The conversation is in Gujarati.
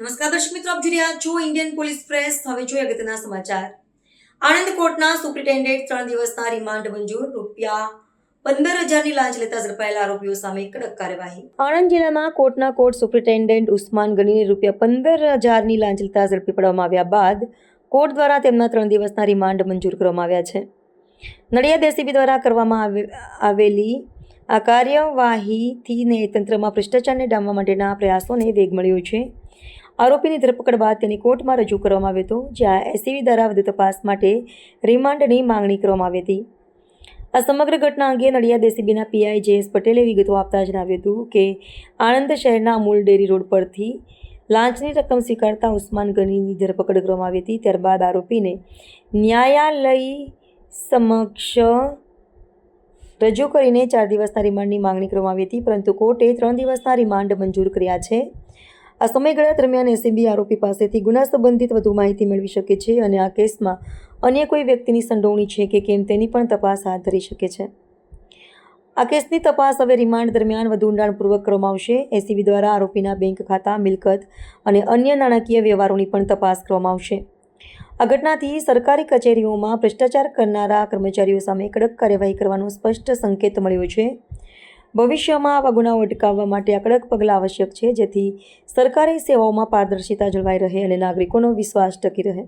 નમસ્કાર દર્શક મિત્રો, આપ જોઈ છો ઇન્ડિયન પોલીસ પ્રેસ હવે જોઈએ અગત્યના સમાચાર. આણંદ કોર્ટના સુપ્રિન્ટેન્ડન્ટ ત્રણ દિવસના રિમાન્ડ મંજૂર. રૂપિયા પંદર હજારની લાંચ લેતા ઝડપાયેલા આરોપીઓ સામે કડક કાર્યવાહી. આણંદ જિલ્લામાં કોર્ટના કોર્ટ સુપ્રિન્ટેન્ડન્ટ ઉસ્માન ગનીને રૂપિયા પંદર હજારની લાંચ લેતા ઝડપી પડવામાં આવ્યા બાદ કોર્ટ દ્વારા તેમના ત્રણ દિવસના રિમાન્ડ મંજૂર કરવામાં આવ્યા છે. નડિયાદ એસીબી દ્વારા કરવામાં આવે- આવેલી આ કાર્યવાહીથી ન્યાયતંત્રમાં ભ્રષ્ટાચારને ડામવા માટેના પ્રયાસોને વેગ મળ્યો છે. આરોપીની ધરપકડ બાદ તેને કોર્ટમાં રજૂ કરવામાં આવ્યો હતો, જ્યાં એસીવી દ્વારા વધુ તપાસ માટે રિમાન્ડની માંગણી કરવામાં આવી હતી. આ સમગ્ર ઘટના અંગે નડિયાદ એસીબીના પીઆઈ જે એસ પટેલે વિગતો આપતા જણાવ્યું હતું કે, આણંદ શહેરના અમૂલ ડેરી રોડ પરથી લાંચની રકમ સ્વીકારતા ઉસ્માન ગનીની ધરપકડ કરવામાં આવી હતી. ત્યારબાદ આરોપીને ન્યાયાલય સમક્ષ રજૂ કરીને ચાર દિવસના રિમાન્ડની માંગણી કરવામાં આવી હતી, પરંતુ કોર્ટે ત્રણ દિવસના રિમાન્ડ મંજૂર કર્યા છે. આ સમયગાળા દરમિયાન એસીબી આરોપી પાસેથી ગુના સંબંધિત વધુ માહિતી મેળવી શકે છે અને આ કેસમાં અન્ય કોઈ વ્યક્તિની સંડોવણી છે કે કેમ તેની પણ તપાસ હાથ ધરી શકે છે. આ કેસની તપાસ હવે રિમાન્ડ દરમિયાન વધુ ઊંડાણપૂર્વક કરવામાં આવશે. એસીબી દ્વારા આરોપીના બેંક ખાતા, મિલકત અને અન્ય નાણાકીય વ્યવહારોની પણ તપાસ કરવામાં આવશે. આ ઘટનાથી સરકારી કચેરીઓમાં ભ્રષ્ટાચાર કરનારા કર્મચારીઓ સામે કડક કાર્યવાહી કરવાનો સ્પષ્ટ સંકેત મળ્યો છે. ભવિષ્યમાં આવા ગુનાઓ અટકાવવા માટે આ કડક પગલાં આવશ્યક છે, જેથી સરકારી સેવાઓમાં પારદર્શિતા જળવાઈ રહે અને નાગરિકોનો વિશ્વાસ ટકી રહે.